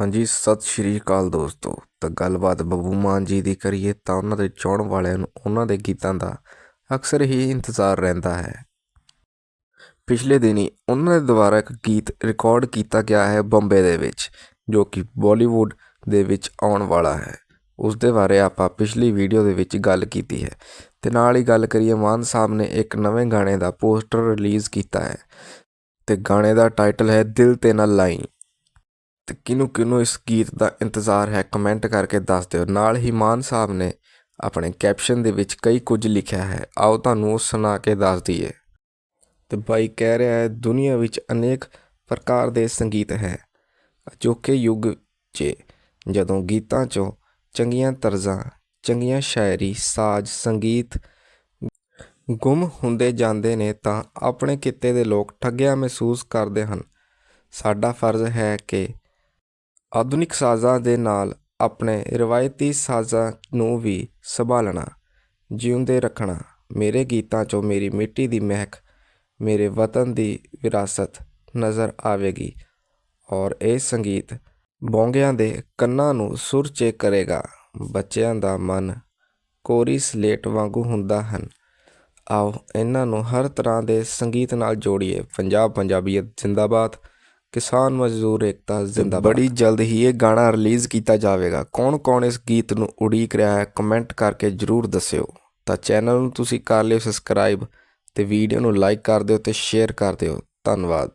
ਹਾਂਜੀ, ਸਤਿ ਸ਼੍ਰੀ ਅਕਾਲ ਦੋਸਤੋ। ਤਾਂ ਗੱਲਬਾਤ ਬੱਬੂ ਮਾਨ ਜੀ ਦੀ ਕਰੀਏ ਤਾਂ ਉਹਨਾਂ ਦੇ ਚਾਹਣ ਵਾਲਿਆਂ ਨੂੰ ਉਹਨਾਂ ਦੇ ਗੀਤਾਂ ਦਾ ਅਕਸਰ ਹੀ ਇੰਤਜ਼ਾਰ ਰਹਿੰਦਾ ਹੈ। ਪਿਛਲੇ ਦਿਨੀ ਉਹਨਾਂ ਦੇ ਦੁਆਰਾ ਇੱਕ ਗੀਤ ਰਿਕਾਰਡ ਕੀਤਾ ਗਿਆ ਹੈ ਬੰਬੇ ਦੇ ਵਿੱਚ, ਜੋ ਕਿ ਬਾਲੀਵੁੱਡ ਦੇ ਵਿੱਚ ਆਉਣ ਵਾਲਾ ਹੈ। ਉਸ ਦੇ ਬਾਰੇ ਆਪਾਂ ਪਿਛਲੀ ਵੀਡੀਓ ਦੇ ਵਿੱਚ ਗੱਲ ਕੀਤੀ ਹੈ। ਤੇ ਨਾਲ ਹੀ ਗੱਲ ਕਰੀਏ ਮਾਨ ਸਾਹਿਬ ਨੇ ਇੱਕ ਨਵੇਂ ਗਾਣੇ ਦਾ ਪੋਸਟਰ ਰਿਲੀਜ਼ ਕੀਤਾ ਹੈ। ਤੇ ਗਾਣੇ ਦਾ ਟਾਈਟਲ ਹੈ ਦਿਲ ਤੇ ਨਾ ਲਾਈ। ਤੇ ਕਿਹਨੂੰ ਕਿਹਨੂੰ ਇਸ ਗੀਤ ਦਾ ਇੰਤਜ਼ਾਰ ਹੈ ਕਮੈਂਟ ਕਰਕੇ ਦੱਸ ਦਿਓ। ਨਾਲ ਹੀ ਮਾਨ ਸਾਹਿਬ ਨੇ ਆਪਣੇ ਕੈਪਸ਼ਨ ਦੇ ਵਿੱਚ ਕਈ ਕੁਝ ਲਿਖਿਆ ਹੈ। ਆਓ ਤੁਹਾਨੂੰ ਉਹ ਸੁਣਾ ਕੇ ਦੱਸ ਦਈਏ। ਤੇ ਬਾਈ ਕਹਿ ਰਿਹਾ ਹੈ, ਦੁਨੀਆ ਵਿੱਚ ਅਨੇਕ ਪ੍ਰਕਾਰ ਦੇ ਸੰਗੀਤ ਹੈ। ਅਜੋਕੇ ਯੁੱਗ 'ਚ ਜਦੋਂ ਗੀਤਾਂ 'ਚੋਂ ਚੰਗੀਆਂ ਤਰਜ਼ਾਂ, ਚੰਗੀਆਂ ਸ਼ਾਇਰੀ, ਸਾਜ਼, ਸੰਗੀਤ ਗੁੰਮ ਹੁੰਦੇ ਜਾਂਦੇ ਨੇ ਤਾਂ ਆਪਣੇ ਕਿੱਤੇ ਦੇ ਲੋਕ ਠੱਗਿਆ ਮਹਿਸੂਸ ਕਰਦੇ ਹਨ। ਸਾਡਾ ਫਰਜ਼ ਹੈ ਕਿ ਆਧੁਨਿਕ ਸਾਜ਼ਾਂ ਦੇ ਨਾਲ ਆਪਣੇ ਰਵਾਇਤੀ ਸਾਜ਼ਾਂ ਨੂੰ ਵੀ ਸੰਭਾਲਣਾ, ਜਿਉਂਦੇ ਰੱਖਣਾ, ਮੇਰੇ ਗੀਤਾਂ 'ਚੋਂ ਮੇਰੀ ਮਿੱਟੀ ਦੀ ਮਹਿਕ, ਮੇਰੇ ਵਤਨ ਦੀ ਵਿਰਾਸਤ ਨਜ਼ਰ ਆਵੇਗੀ ਔਰ ਇਹ ਸੰਗੀਤ ਬੋਂਗਿਆਂ ਦੇ ਕੰਨਾਂ ਨੂੰ ਸੁਰ ਚੇਕ ਕਰੇਗਾ। ਬੱਚਿਆਂ ਦਾ ਮਨ ਕੋਰੀ ਸਲੇਟ ਵਾਂਗੂ ਹੁੰਦਾ ਹਨ। ਆਓ ਇਹਨਾਂ ਨੂੰ ਹਰ ਤਰ੍ਹਾਂ ਦੇ ਸੰਗੀਤ ਨਾਲ ਜੋੜੀਏ। ਪੰਜਾਬ ਪੰਜਾਬੀਅਤ ਜ਼ਿੰਦਾਬਾਦ। ਕਿਸਾਨ ਮਜ਼ਦੂਰ ਏਕਤਾ ਜ਼ਿੰਦਾਬਾਦ। ਬੜੀ ਜਲਦ ਹੀ ਇਹ ਗਾਣਾ ਰਿਲੀਜ਼ ਕੀਤਾ ਜਾਵੇਗਾ। ਕੌਣ-ਕੌਣ ਇਸ ਗੀਤ ਨੂੰ ਉਡੀਕ ਰਿਹਾ ਹੈ ਕਮੈਂਟ ਕਰਕੇ ਜਰੂਰ ਦੱਸਿਓ। ਤਾਂ ਚੈਨਲ ਨੂੰ ਤੁਸੀਂ ਕਰ ਲਿਓ ਸਬਸਕ੍ਰਾਈਬ ਤੇ ਵੀਡੀਓ ਨੂੰ ਲਾਈਕ ਕਰ ਦਿਓ ਤੇ ਸ਼ੇਅਰ ਕਰ ਦਿਓ। ਧੰਨਵਾਦ।